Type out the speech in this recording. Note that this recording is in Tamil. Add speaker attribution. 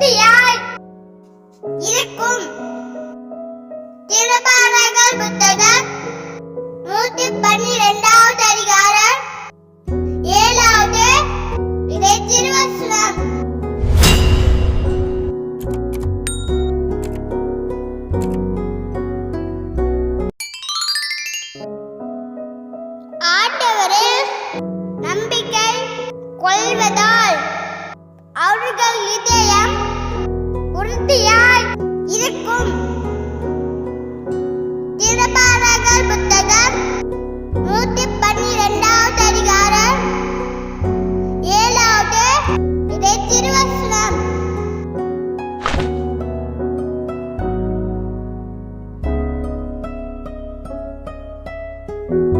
Speaker 1: திருப்தியாய் இருக்கும். திருபாடகர் புத்தகம் நூத்தி பன்னிரெண்டாவது அதிகாரம் ஏழாவது இதை திருவசனம் ஆண்டவரில் நம்பிக்கை கொள்வதால் அவர்கள் இதே திருப்தியாய் இருக்கும். திருபாடகர் புத்தகம் நூத்தி பன்னிரெண்டாவது அதிகாரம் ஏழாவது இதை திருவசனம். thank you